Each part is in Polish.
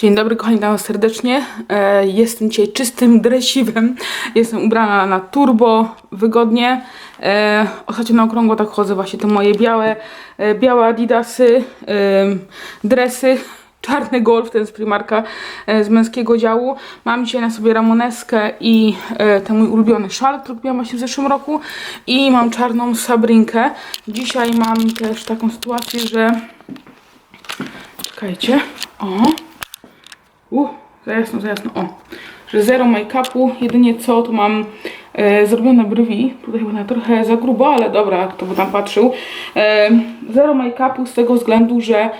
Dzień dobry, kochani, witam serdecznie. E, jestem dzisiaj czystym dresiwem. Jestem ubrana na turbo, wygodnie. E, ostatnio na okrągło tak chodzę właśnie te moje białe, e, białe adidasy, dresy. Czarny golf, ten z Primarka z męskiego działu. Mam dzisiaj na sobie ramoneskę i ten mój ulubiony szal, który kupiłam właśnie w zeszłym roku. I mam czarną sabrinkę. Dzisiaj mam też taką sytuację, że... Czekajcie. O. Uh, za jasno, za jasno. O, że zero make-upu, jedynie co, to mam e, zrobione brwi. Tutaj chyba trochę za grubo, ale dobra, kto by tam patrzył. E, zero make-upu z tego względu, że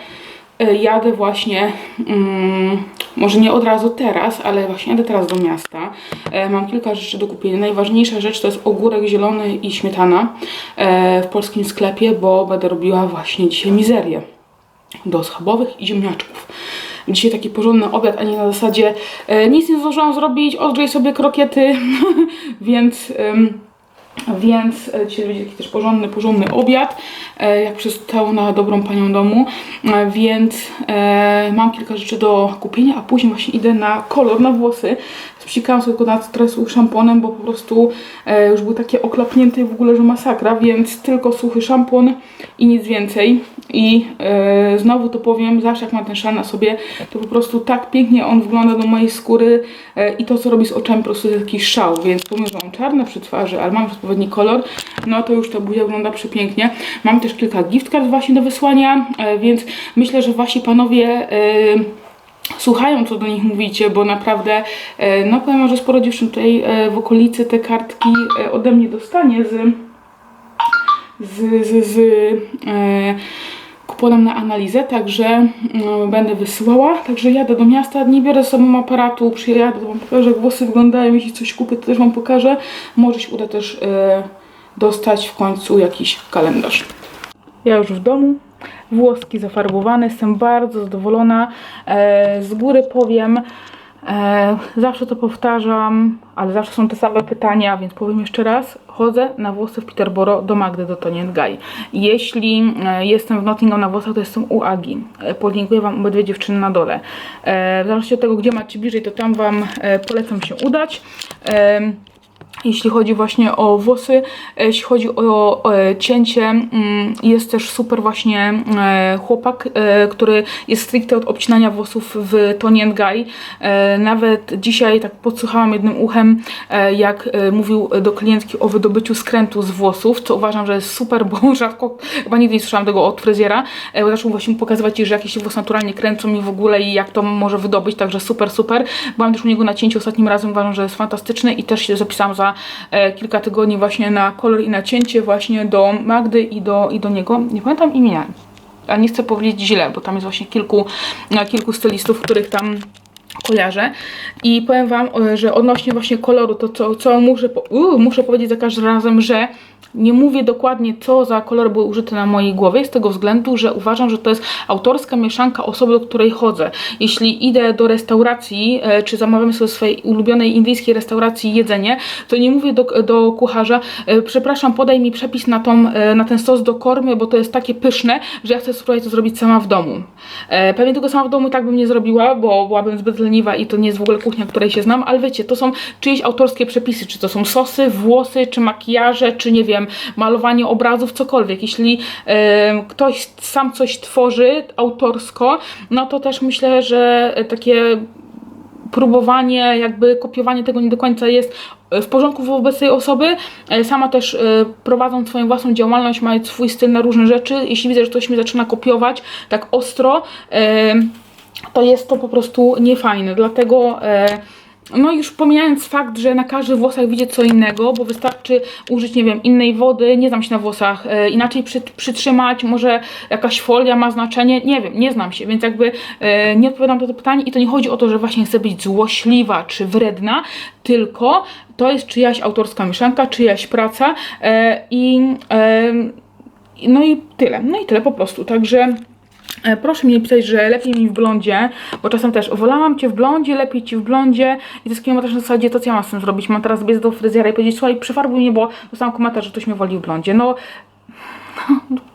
e, jadę właśnie, mm, może nie od razu teraz, ale właśnie jadę teraz do miasta. E, mam kilka rzeczy do kupienia. Najważniejsza rzecz to jest ogórek zielony i śmietana e, w polskim sklepie, bo będę robiła właśnie dzisiaj mizerię do schabowych i ziemniaczków. Dzisiaj taki porządny obiad, a nie na zasadzie e, nic nie zdążyłam zrobić, odgrzej sobie krokiety, więc... więc e, dzisiaj będzie taki też porządny, porządny obiad, e, jak przystał na dobrą panią domu, więc mam kilka rzeczy do kupienia, a później właśnie idę na kolor, na włosy. Spsikałam sobie tylko na teraz szamponem, bo po prostu e, już był takie oklapnięty w ogóle, że masakra, więc tylko suchy szampon i nic więcej. I e, znowu to powiem, zawsze jak mam ten szal na sobie, to po prostu tak pięknie on wygląda do mojej skóry e, i to co robi z oczami po prostu jest taki szał, więc pomimo, że mam czarne przy twarzy, ale mam odpowiedni kolor, no to już ta buzia wygląda przepięknie. Mam też kilka gift card właśnie do wysłania, e, więc myślę, że wasi panowie e, słuchają, co do nich mówicie, bo naprawdę, e, no powiem, że sporo dziewczyn tutaj e, w okolicy te kartki e, ode mnie dostanie z, z, z, z e, kuponem na analizę, także mm, będę wysyłała. Także jadę do miasta, nie biorę ze sobą aparatu, przyjadę, wam pokażę, jak włosy wyglądają, jeśli coś kupię, to też wam pokażę. Może się uda też e, dostać w końcu jakiś kalendarz. Ja już w domu, włoski zafarbowane, jestem bardzo zadowolona. E, z góry powiem, e, zawsze to powtarzam, ale zawsze są te same pytania, więc powiem jeszcze raz. Chodzę na włosy w Peterborough do Magdy, do Guy. Jeśli e, jestem w Nottingham na włosach, to jestem u Agi. Podlinkuję Wam obydwie dziewczyny na dole. W zależności od tego, gdzie macie bliżej, to tam Wam polecam się udać. Jeśli chodzi właśnie o włosy, e, jeśli chodzi o, o cięcie, mm, jest też super właśnie e, chłopak, e, który jest stricte od obcinania włosów w Tony and Guy. E, Nawet dzisiaj tak podsłuchałam jednym uchem, jak mówił do klientki o wydobyciu skrętu z włosów, co uważam, że jest super, bo rzadko, chyba nigdy nie słyszałam tego od fryzjera, zaczął właśnie pokazywać, że jakieś włosy naturalnie kręcą i w ogóle i jak to może wydobyć, także super, super. Byłam też u niego na cięciu ostatnim razem, uważam, że jest fantastyczny i też się zapisałam za e, kilka tygodni właśnie na kolor i na cięcie właśnie do Magdy i do, i do niego. Nie pamiętam imienia, a nie chcę powiedzieć źle, bo tam jest właśnie kilku, kilku stylistów, których tam kojarzę i powiem Wam, e, że odnośnie właśnie koloru, to co, co muszę, po, uh, muszę powiedzieć za każdym razem, że nie mówię dokładnie co za kolory były użyte na mojej głowie, z tego względu, że uważam, że to jest autorska mieszanka osoby, do której chodzę. Jeśli idę do restauracji, e, czy zamawiam sobie swojej ulubionej indyjskiej restauracji jedzenie, to nie mówię do, do kucharza, e, przepraszam, podaj mi przepis na, tą, na ten sos do kormy, bo to jest takie pyszne, że ja chcę spróbować to zrobić sama w domu. Pewnie tego sama w domu tak bym nie zrobiła, bo byłabym zbyt leniwa i to nie jest w ogóle kuchnia, której się znam, ale wiecie, to są czyjeś autorskie przepisy, czy to są sosy, włosy, czy makijaże, czy nie wiem, malowanie obrazów, cokolwiek. Jeśli e, ktoś sam coś tworzy autorsko, no to też myślę, że e, takie próbowanie, jakby kopiowanie tego nie do końca jest w porządku wobec tej osoby. E, Sama też e, prowadząc swoją własną działalność, mając swój styl na różne rzeczy. Jeśli widzę, że ktoś mnie zaczyna kopiować tak ostro, e, to jest to po prostu niefajne. Dlatego e, no już pomijając fakt, że na każdych włosach widzę co innego, bo wystarczy użyć, nie wiem, innej wody, nie znam się na włosach, e, inaczej przy, przytrzymać, może jakaś folia ma znaczenie, nie wiem, nie znam się, więc jakby e, nie odpowiadam na to pytanie i to nie chodzi o to, że właśnie chcę być złośliwa czy wredna, tylko to jest czyjaś autorska mieszanka, czyjaś praca e, i e, no i tyle, no i tyle po prostu, także Proszę mi nie pisać, że lepiej mi w blondzie, bo czasem też wolałam cię w blondzie, lepiej ci w blondzie i to jest komentarz na zasadzie, to co ja mam z tym zrobić? Mam teraz biec do fryzjera i powiedzieć, słuchaj, przyfarbuj mnie, bo dostałam komentarz, że ktoś mnie woli w blondzie. No,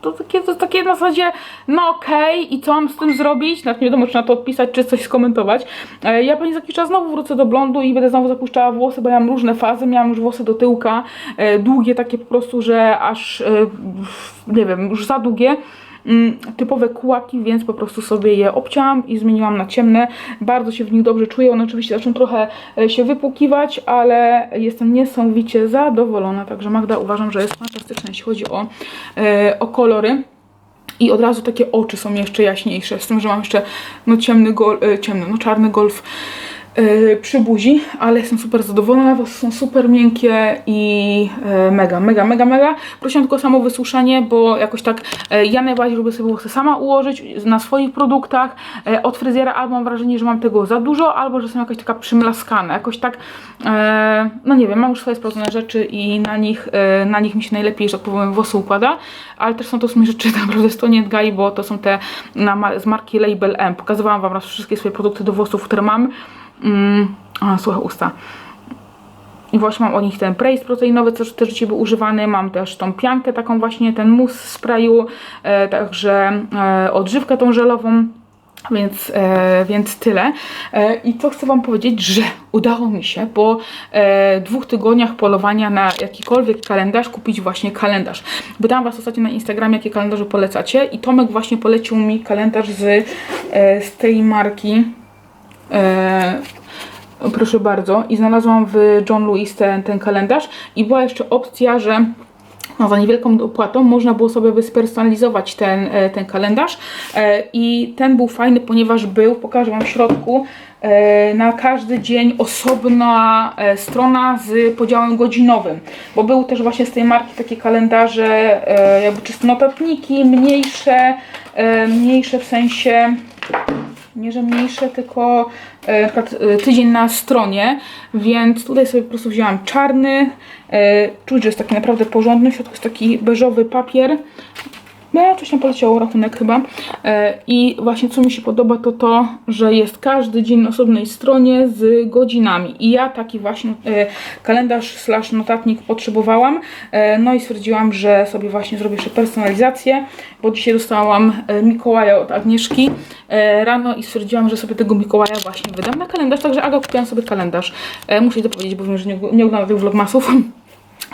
to takie, to takie na zasadzie, no okej, i co mam z tym zrobić? Nawet nie wiadomo, czy na to odpisać, czy coś skomentować. E, Ja pewnie za jakiś czas znowu wrócę do blondu i będę znowu zapuszczała włosy, bo ja mam różne fazy, miałam już włosy do tyłka, e, długie takie po prostu, że aż, e, nie wiem, już za długie typowe kułaki, więc po prostu sobie je obcięłam i zmieniłam na ciemne. Bardzo się w nich dobrze czuję. One oczywiście zaczną trochę e, się wypłukiwać, ale jestem niesamowicie zadowolona. Także Magda uważam, że jest fantastyczna, jeśli chodzi o, e, o kolory. I od razu takie oczy są jeszcze jaśniejsze, z tym, że mam jeszcze no ciemny, gol, e, ciemny no czarny golf przy buzi, ale jestem super zadowolona, są super miękkie i e, mega, mega, mega, mega. Prosiłam tylko samo wysuszenie, bo jakoś tak e, ja najbardziej lubię sobie włosy sama ułożyć na swoich produktach e, od fryzjera, albo mam wrażenie, że mam tego za dużo, albo że są jakaś taka przymlaskane, jakoś tak, e, no nie wiem, mam już swoje sprawdzone rzeczy i na nich, e, na nich mi się najlepiej, że tak powiem, włosy układa, ale też są to w sumie rzeczy naprawdę nie Guy, bo to są te z marki Label M. Pokazywałam Wam raz wszystkie swoje produkty do włosów, które mam. Mm, a, słuchaj, usta. I właśnie mam od nich ten prejs proteinowy, co też dzisiaj był używany. Mam też tą piankę taką właśnie, ten mus z sprayu, e, także e, odżywkę tą żelową. Więc, e, więc tyle. E, I co chcę Wam powiedzieć, że udało mi się po e, dwóch tygodniach polowania na jakikolwiek kalendarz kupić właśnie kalendarz. Pytałam Was ostatnio na Instagramie, jakie kalendarze polecacie i Tomek właśnie polecił mi kalendarz z, e, z tej marki. E, proszę bardzo. I znalazłam w John Lewis ten, ten kalendarz. I była jeszcze opcja, że no, za niewielką opłatą można było sobie spersonalizować ten, e, ten kalendarz. E, i ten był fajny, ponieważ był, pokażę Wam w środku, e, na każdy dzień osobna strona z podziałem godzinowym, bo był też właśnie z tej marki takie kalendarze, jakby czysto notatniki, mniejsze, mniejsze w sensie nie, że mniejsze, tylko e, na przykład e, tydzień na stronie, więc tutaj sobie po prostu wzięłam czarny, e, czuć, że jest taki naprawdę porządny, w środku jest taki beżowy papier, no, coś tam poleciało, rachunek chyba. E, I właśnie co mi się podoba, to to, że jest każdy dzień na osobnej stronie z godzinami. I ja taki właśnie e, kalendarz slash notatnik potrzebowałam. E, no i stwierdziłam, że sobie właśnie zrobię jeszcze personalizację, bo dzisiaj dostałam Mikołaja od Agnieszki rano i stwierdziłam, że sobie tego Mikołaja właśnie wydam na kalendarz. Także Aga kupiłam sobie kalendarz. Muszę jej to powiedzieć, bo wiem, że nie ogląda tych vlogmasów.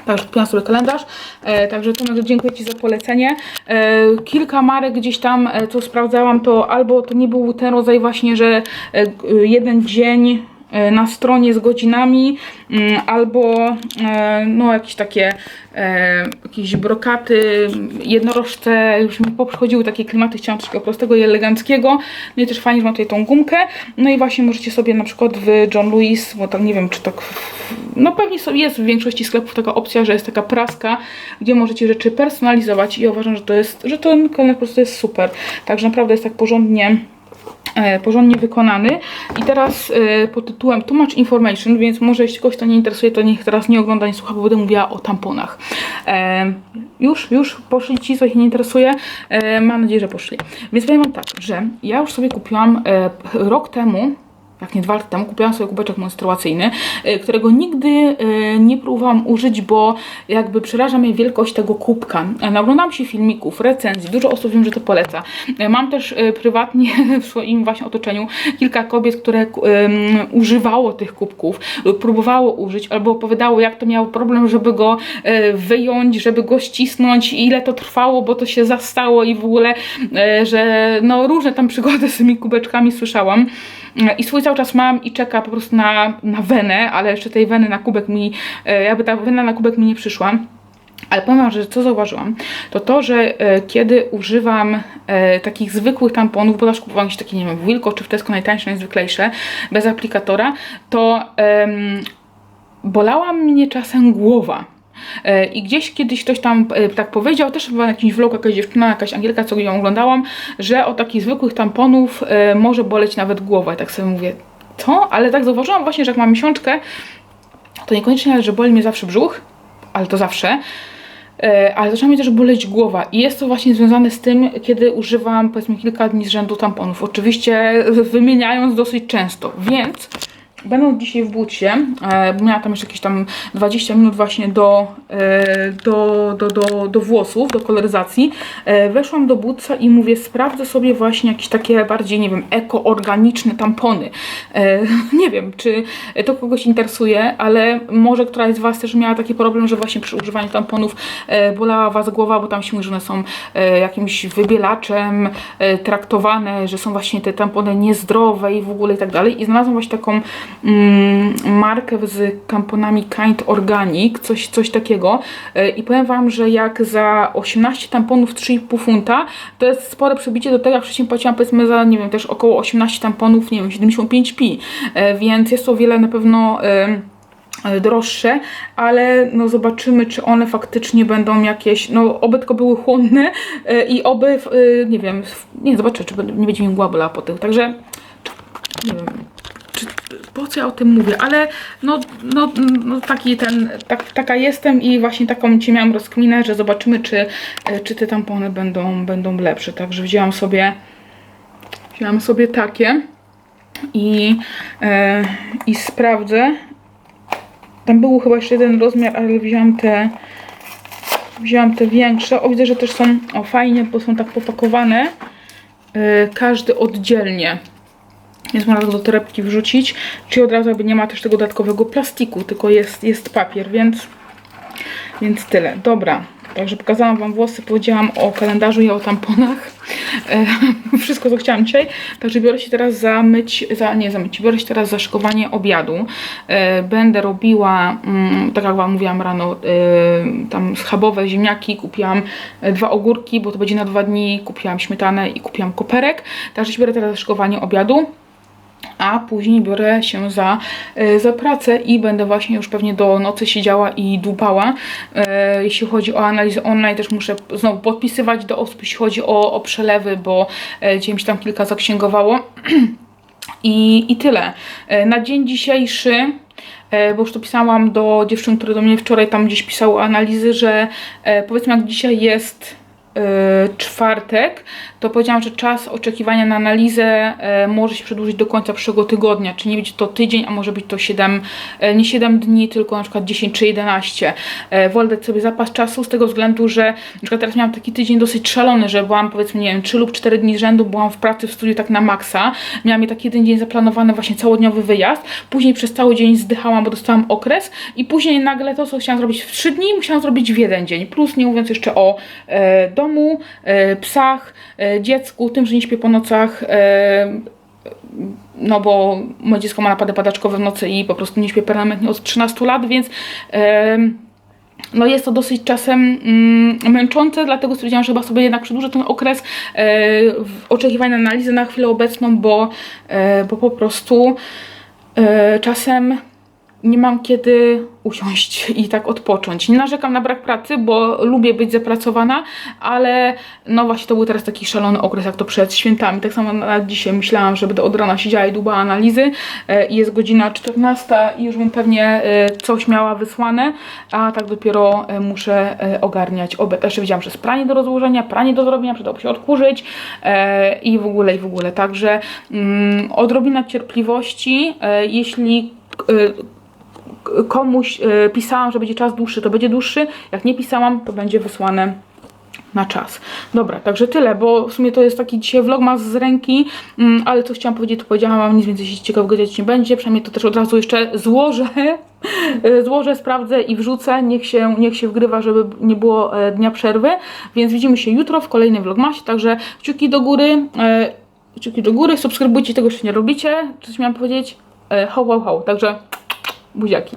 Także kupiłam sobie kalendarz. E, także Tomek, dziękuję Ci za polecenie. E, kilka marek gdzieś tam, e, co sprawdzałam, to albo to nie był ten rodzaj właśnie, że e, jeden dzień na stronie z godzinami, mm, albo e, no jakieś takie e, jakieś brokaty, jednorożce, już mi poprzechodziły takie klimaty, chciałam coś takiego prostego i eleganckiego. No i też fajnie, że mam tutaj tą gumkę. No i właśnie możecie sobie na przykład w John Lewis, bo tam nie wiem, czy tak, no pewnie jest w większości sklepów taka opcja, że jest taka praska, gdzie możecie rzeczy personalizować i uważam, że to jest, że ten kalendarz po prostu jest super. Także naprawdę jest tak porządnie e, porządnie wykonany. I teraz e, pod tytułem Too Much Information, więc może jeśli kogoś to nie interesuje, to niech teraz nie ogląda, nie słucha, bo będę mówiła o tamponach. E, już, już poszli ci, co ich nie interesuje. E, mam nadzieję, że poszli. Więc powiem wam tak, że ja już sobie kupiłam e, rok temu jak nie dwa lata temu, kupiłam sobie kubeczek menstruacyjny, y, którego nigdy y, nie próbowałam użyć, bo jakby przeraża mnie wielkość tego kubka. E, Naoglądałam się filmików, recenzji, dużo osób wiem, że to poleca. E, Mam też y, prywatnie w swoim właśnie otoczeniu kilka kobiet, które używało tych kubków, lub próbowało użyć, albo opowiadało, jak to miało problem, żeby go e, wyjąć, żeby go ścisnąć, ile to trwało, bo to się zastało i w ogóle, że no różne tam przygody z tymi kubeczkami słyszałam. I swój cały czas mam i czeka po prostu na, na wenę, ale jeszcze tej weny na kubek mi, e, jakby ta wena na kubek mi nie przyszła. Ale powiem wam, że co zauważyłam, to to, że e, kiedy używam e, takich zwykłych tamponów, bo też kupowałam jakieś takie, nie wiem, w Wilko czy w Tesco najtańsze, najzwyklejsze, bez aplikatora, to em, bolała mnie czasem głowa. E, I gdzieś kiedyś ktoś tam e, tak powiedział, też na jakimś vlogu jakaś dziewczyna, jakaś Angielka, co ją oglądałam, że od takich zwykłych tamponów e, może boleć nawet głowa. I tak sobie mówię, co? Ale tak zauważyłam właśnie, że jak mam miesiączkę, to niekoniecznie, że boli mnie zawsze brzuch, ale to zawsze. Ale zaczyna mi też boleć głowa i jest to właśnie związane z tym, kiedy używam powiedzmy kilka dni z rzędu tamponów. Oczywiście wymieniając dosyć często, więc będąc dzisiaj w bucie, e, bo miałam tam jeszcze jakieś tam 20 minut właśnie do, e, do, do, do, do włosów, do koloryzacji, e, weszłam do butsa i mówię, sprawdzę sobie właśnie jakieś takie bardziej, nie wiem, eko-organiczne tampony. Nie wiem, czy to kogoś interesuje, ale może któraś z Was też miała taki problem, że właśnie przy używaniu tamponów bolała Was głowa, bo tam się mówi, że one są jakimś wybielaczem traktowane, że są właśnie te tampony niezdrowe i w ogóle i tak dalej. I znalazłam właśnie taką markę z tamponami Kind Organic, coś, coś takiego. E, I powiem Wam, że jak za 18 tamponów 3,5 funta, to jest spore przebicie do tego, jak wcześniej płaciłam powiedzmy za, nie wiem, też około 18 tamponów, nie wiem, 75p. E, więc jest to o wiele na pewno... E, droższe, ale no zobaczymy, czy one faktycznie będą jakieś, no oby tylko były chłonne i oby, nie wiem, nie zobaczę, czy nie będzie mi mgła po tym, także nie wiem, po co ja o tym mówię, ale no, no, no taki ten, tak, taka jestem i właśnie taką ci miałam rozkminę, że zobaczymy, czy, e, czy te tampony będą, będą lepsze, także wzięłam sobie, wzięłam sobie takie i, e, i sprawdzę, tam był chyba jeszcze jeden rozmiar, ale wziąłam te wziąłam te większe. O, widzę, że też są o, fajnie, bo są tak popakowane. Yy, każdy oddzielnie. Więc można go do torebki wrzucić. Czyli od razu jakby nie ma też tego dodatkowego plastiku, tylko jest, jest papier, więc, więc tyle. Dobra. Także pokazałam Wam włosy, powiedziałam o kalendarzu i o tamponach. E, wszystko, co chciałam dzisiaj. Także biorę się teraz za myć, za, nie za myć, biorę się teraz za szykowanie obiadu. E, będę robiła, mm, tak jak Wam mówiłam rano, e, tam schabowe ziemniaki, kupiłam e, dwa ogórki, bo to będzie na dwa dni, kupiłam śmietanę i kupiłam koperek. Także się biorę teraz za szykowanie obiadu a później biorę się za, e, za pracę i będę właśnie już pewnie do nocy siedziała i dłubała. E, Jeśli chodzi o analizę online, też muszę znowu podpisywać do osób, jeśli chodzi o, o przelewy, bo e, dzisiaj mi się tam kilka zaksięgowało. I, I tyle. Na dzień dzisiejszy, bo już to pisałam do dziewczyn, które do mnie wczoraj tam gdzieś pisały analizy, że powiedzmy jak dzisiaj jest czwartek, to powiedziałam, że czas oczekiwania na analizę e, może się przedłużyć do końca przyszłego tygodnia, czy nie będzie to tydzień, a może być to 7, e, nie 7 dni, tylko na przykład 10 czy 11. E, wolę dać sobie zapas czasu z tego względu, że na przykład teraz miałam taki tydzień dosyć szalony, że byłam powiedzmy, nie wiem, 3 lub 4 dni z rzędu, byłam w pracy w studiu tak na maksa. Miałam taki jeden dzień zaplanowany właśnie całodniowy wyjazd, później przez cały dzień zdychałam, bo dostałam okres i później nagle to, co chciałam zrobić w 3 dni, musiałam zrobić w jeden dzień. Plus nie mówiąc jeszcze o e, domu, e, psach, e, dziecku, tym, że nie śpię po nocach, e, no bo moje dziecko ma napady padaczkowe w nocy i po prostu nie śpię permanentnie od 13 lat, więc no jest to dosyć czasem mm, męczące, dlatego stwierdziłam, że chyba sobie jednak przedłużę ten okres e, oczekiwania na na chwilę obecną, bo, e, bo po prostu e, czasem nie mam kiedy usiąść i tak odpocząć. Nie narzekam na brak pracy, bo lubię być zapracowana, ale no właśnie to był teraz taki szalony okres, jak to przed świętami. Tak samo na dzisiaj myślałam, że będę od rana siedziała i dłubała analizy e, jest godzina 14 i już bym pewnie e, coś miała wysłane, a tak dopiero e, muszę ogarniać obiad. Jeszcze widziałam, że jest pranie do rozłożenia, pranie do zrobienia, przydałoby się odkurzyć i w ogóle, i w ogóle. Także mm, odrobina cierpliwości, jeśli komuś e, pisałam, że będzie czas dłuższy, to będzie dłuższy. Jak nie pisałam, to będzie wysłane na czas. Dobra, także tyle, bo w sumie to jest taki dzisiaj vlogmas z ręki, mm, ale co chciałam powiedzieć, to powiedziałam wam, nic więcej się ciekawego dziać nie będzie, przynajmniej to też od razu jeszcze złożę, e, złożę, sprawdzę i wrzucę, niech się, niech się wgrywa, żeby nie było e, dnia przerwy, więc widzimy się jutro w kolejnym vlogmasie, także kciuki do góry, kciuki do góry, subskrybujcie tego, jeszcze nie robicie, coś miałam powiedzieć, e, ho, ho, ho, także buziaki.